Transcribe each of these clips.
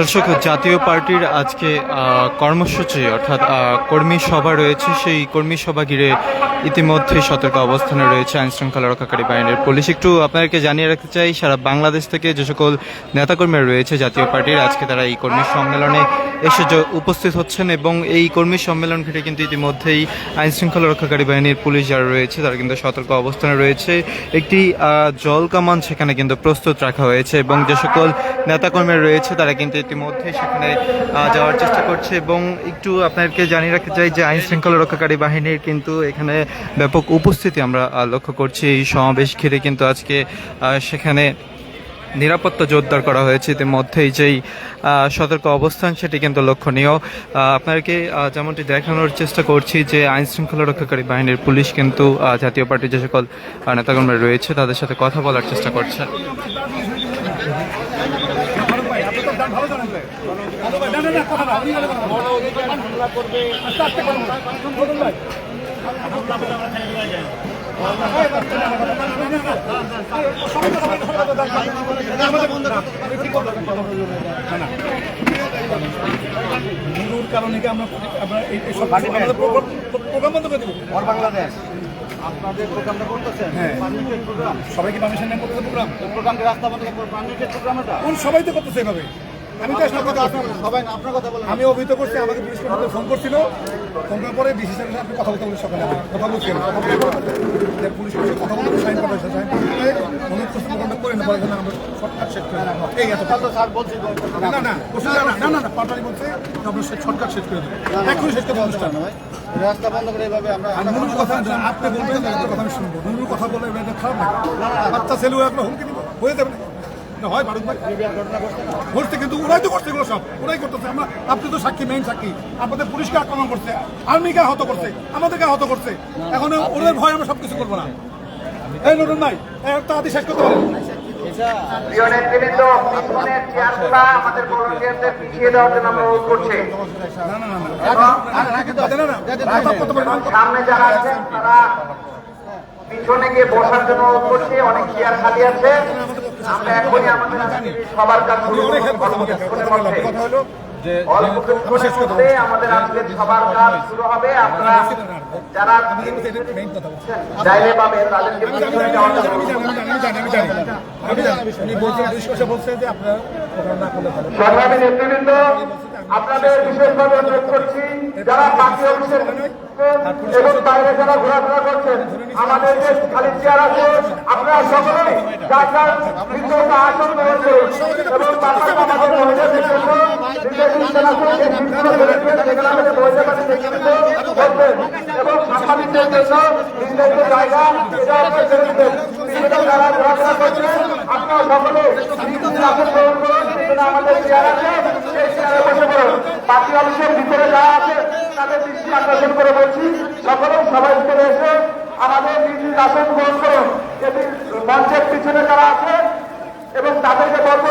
দর্শক, জাতীয় পার্টির আজকে কর্মসূচি, অর্থাৎ কর্মী সভা রয়েছে। সেই কর্মী সভা ঘিরে ইতিমধ্যে সতর্ক অবস্থানে রয়েছে আইন শৃঙ্খলা রক্ষাকারী বাহিনীর পুলিশ। একটু আপনাদেরকে জানিয়ে রাখতে চাই, সারা বাংলাদেশ থেকে যে সকল নেতাকর্মীরা রয়েছে জাতীয় পার্টির, আজকে তারা এই কর্মী সম্মেলনে এসে উপস্থিত হচ্ছেন এবং এই কর্মী সম্মেলন ঘিরে কিন্তু ইতিমধ্যেই আইন শৃঙ্খলা রক্ষাকারী বাহিনীর পুলিশ যারা রয়েছে, তারা কিন্তু সতর্ক অবস্থানে রয়েছে। একটি জল কামান সেখানে কিন্তু প্রস্তুত রাখা হয়েছে এবং যে সকল নেতাকর্মীরা রয়েছে, তারা কিন্তু ইতিমধ্যে সেখানে যাওয়ার চেষ্টা করছে এবং একটু আপনাদেরকে জানিয়ে রাখতে চাই যে আইন শৃঙ্খলা রক্ষাকারী বাহিনীর কিন্তু এখানে ব্যাপক উপস্থিতি আমরা লক্ষ্য করছি। এই সমাবেশ ঘিরে কিন্তু আজকে সেখানে নিরাপত্তা জোরদার করা হয়েছে। ইতিমধ্যেই যেই সতর্ক অবস্থান সেটি কিন্তু লক্ষণীয়। আপনাদেরকে যেমনটি দেখানোর চেষ্টা করছি যে আইন শৃঙ্খলা রক্ষাকারী বাহিনীর পুলিশ কিন্তু জাতীয় পার্টির যে সকল নেতাকর্মী রয়েছে, তাদের সাথে কথা বলার চেষ্টা করছে। হিন্দুর কারণে কি আমরা আমরা এই এই সব প্রোগ্রাম বন্ধ করে দেবো। বাংলাদেশ। আপনাদের প্রোগ্রামটা করতেছেন। Permitted program. সবাই কি পারমিশন নেন করতেছে প্রোগ্রাম। প্রোগ্রামকে রাস্তা বন্ধ পারমিটেড প্রোগ্রাম এটা কোন সবাই তো করতেছে এভাবে? আমি তো আসলে কথা সবাই আপনার কথা বলেন আমি অভিহিত করছি আমাকে পুলিশ কর্মীদের ফোন করছিল। ফোন করার পরে ডিসি আপনি কথা বলতে বলি সকালে। কথা পুলিশ কথা বলতে সাইন করা হয়েছে সাইন করে অনুরোধ করছি প্রোগ্রামটা করে এখানে আমরা শর্টকাট শেষ করে দেবো এই এত স্যার বলছি না না না না না না না না পাটালি বলছে আমরা শর্টকাট শেষ করে দেবো। এখনই শেষ করে অনুষ্ঠান ভাই। রাস্তা বন্ধ করে এইভাবে আমরা নুরুর কথা আপনি বলবেন না, কথা আমি শুনব। নুরুর কথা বলে এটা খারাপ লাগে বাচ্চা ছেলে একটা হুমকি হয়ে যাবে না। না হয় ভারত ভাই ঘটছে কিন্তু, ওরাই তো করছে এগুলো সব। ওরাই করতেছে। আমরা আপনি তো সাক্ষী মেইন সাক্ষী। আপনাদের পুলিশকে আক্রমণ করছে, আর্মিকে আহত করছে, আমাদেরকে আহত করছে। এখন ওদের ভয় আমরা সবকিছু করব না। এই নতুন নাই তাড়াতাড়ি শেষ করতে পারেন। আমাদের। সামনে যারা আছেন, তারা পিছনে গিয়ে বসার জন্য অনেক চেয়ার খালি আছে। আমরা এখনই আমাদের সবার কাজ কথা হলো যে আমাদের সবার কাজ শুরু হবে আপনারা যারা চাইলে তাদেরকে। সংগ্রামী নেতৃবৃন্দ আপনাদের বিশেষভাবে অনুরোধ করছি যারা পার্টি অফিসের এবং বাইরে যারা ঘোরাফেরা করছেন, আমাদের যে খালি চেয়ার আছে, আপনারা সকলে যার যার নির্দিষ্ট আসন গ্রহণ করুন এবং এবং সকলে আমাদের চেয়ার আছে বসে পড়ুন পার্টি অফিসের ভিতরে যারা আছে তাদের দৃষ্টি আকর্ষণ করে বলছি সকলে সবাই ভিতরে এসে আমাদের নিজ নিজ আসন গ্রহণ করুন এটি মঞ্চের পিছনে যারা আছে এবং তাদেরকে বলব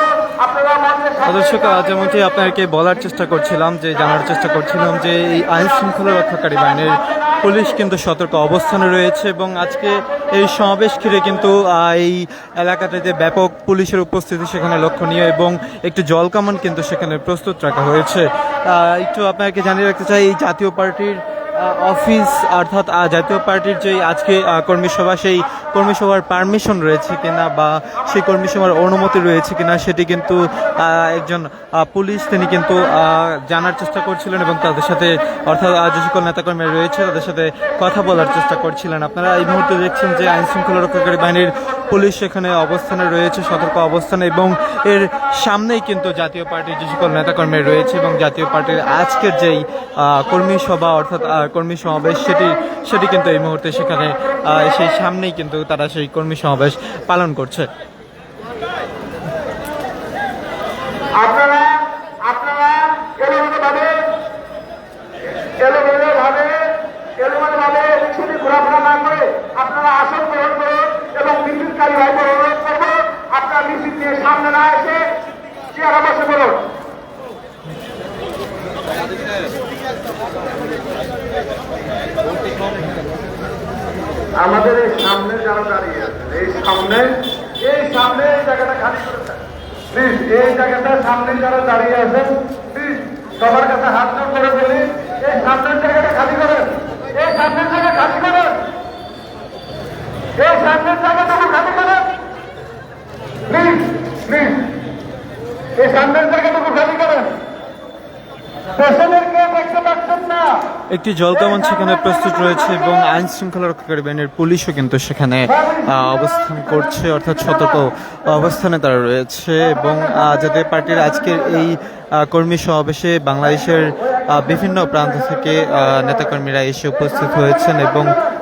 দর্শক যেমনটি আপনাদেরকে বলার চেষ্টা করছিলাম যে জানার চেষ্টা করছিলাম যে এই আইন শৃঙ্খলা রক্ষাকারী বাহিনীর পুলিশ কিন্তু সতর্ক অবস্থানে রয়েছে এবং আজকে এই সমাবেশ ঘিরে কিন্তু এই এলাকাটাতে ব্যাপক পুলিশের উপস্থিতি সেখানে লক্ষণীয় এবং একটি জলকামান কিন্তু সেখানে প্রস্তুত রাখা হয়েছে। একটু আপনাকে জানিয়ে রাখতে চাই, এই জাতীয় পার্টির অফিস অর্থাৎ জাতীয় পার্টির যে আজকে কর্মী সভা, সেই কর্মী সভার পারমিশন রয়েছে কিনা বা সেই কর্মী সভার অনুমতি রয়েছে কিনা, সেটি কিন্তু একজন পুলিশ, তিনি কিন্তু জানার চেষ্টা করছিলেন এবং তাদের সাথে, অর্থাৎ যে সকল নেতাকর্মী রয়েছে, তাদের সাথে কথা বলার চেষ্টা করছিলেন। আপনারা এই মুহূর্তে দেখছেন যে আইন শৃঙ্খলা রক্ষাকারী বাহিনীর পুলিশ সেখানে অবস্থানে রয়েছে, সতর্ক অবস্থানে এবং এর সামনেই কিন্তু জাতীয় পার্টির যে সকল নেতাকর্মী রয়েছে এবং জাতীয় পার্টির আজকের যেই কর্মী সভা অর্থাৎ কর্মী সমাবেশ সেটি সেটি কিন্তু এই মুহূর্তে সেখানে সেই সামনেই কিন্তু তারা সেই কর্মী সমাবেশ পালন করছে। আপনারা এলোমেলো ভাবে এলোমেলো ভাবে এলোমেলো ভাবে ছুটি ঘোরাফেরা না করে আপনারা আসন গ্রহণ করুন মিছিলকারী ভাইদের অনুরোধ করব, আপনারা মিছিল নিয়ে সামনে না এসে চেয়ারে বসে পড়ুন। আমাদের এই সামনে যারা দাঁড়িয়ে আছে এই সামনে এই সামনে এই জায়গাটা খালি করে। প্লিজ, এই জায়গাটা সামনে যারা দাঁড়িয়ে আছেন, প্লিজ, সবার কাছে হাত জোর করে বলি, এই সামনের জায়গাটা খালি করেন। এই সামনের জায়গা খালি করেন। এই সামনের করেন একটি জলকামান সেখানে প্রস্তুত রয়েছে এবং আইন শৃঙ্খলা রক্ষাকারী বাহিনীর পুলিশও কিন্তু সেখানে অবস্থান করছে, অর্থাৎ সতর্ক অবস্থানে তারা রয়েছে এবং জাতীয় পার্টির আজকের এই কর্মী সমাবেশে বাংলাদেশের বিভিন্ন প্রান্ত থেকে নেতাকর্মীরা এসে উপস্থিত হয়েছেন এবং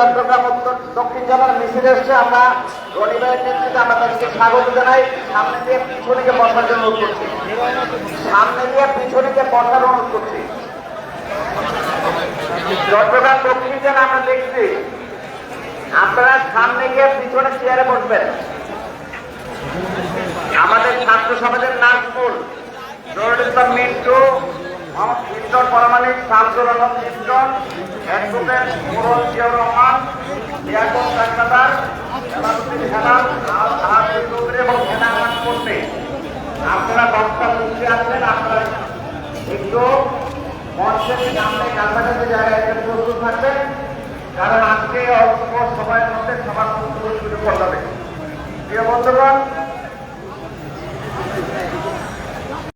চট্টগ্রাম উত্তর দক্ষিণ জেলার মিছিল এসছে। আমরা রনিবাইয়ের নেতৃত্বে আমরা তাদেরকে স্বাগত জানাই। সামনে দিয়ে পিছনেকে বসার জন্য অনুরোধ করছি। সামনে দিয়ে পিছনেকে বসার অনুরোধ করছি। চট্টগ্রাম দক্ষিণ জেলা আমরা দেখছি। আপনারা সামনে গিয়ে পিছনে চেয়ারে বসবেন। আমাদের ছাত্র সমাজের নাজমুল জরুল ইসলাম মিন্টু শামসুর আলম ইন্টন অ্যাডভোকেট মুরল জিয়াউর রহমান লিয়াকত কাকদার হেলালুদ্দিন হেলাল আহাদ চৌধুরী আপনারা বক্তা মুক্তি আসবেন, আপনারা একটু মঞ্চের সামনে কাছাকাছি জায়গায় প্রস্তুত থাকবেন, কারণ আজকে অল্প সময়ের মধ্যে সবার শুরু করতে হবে। প্রিয় বন্ধুগণ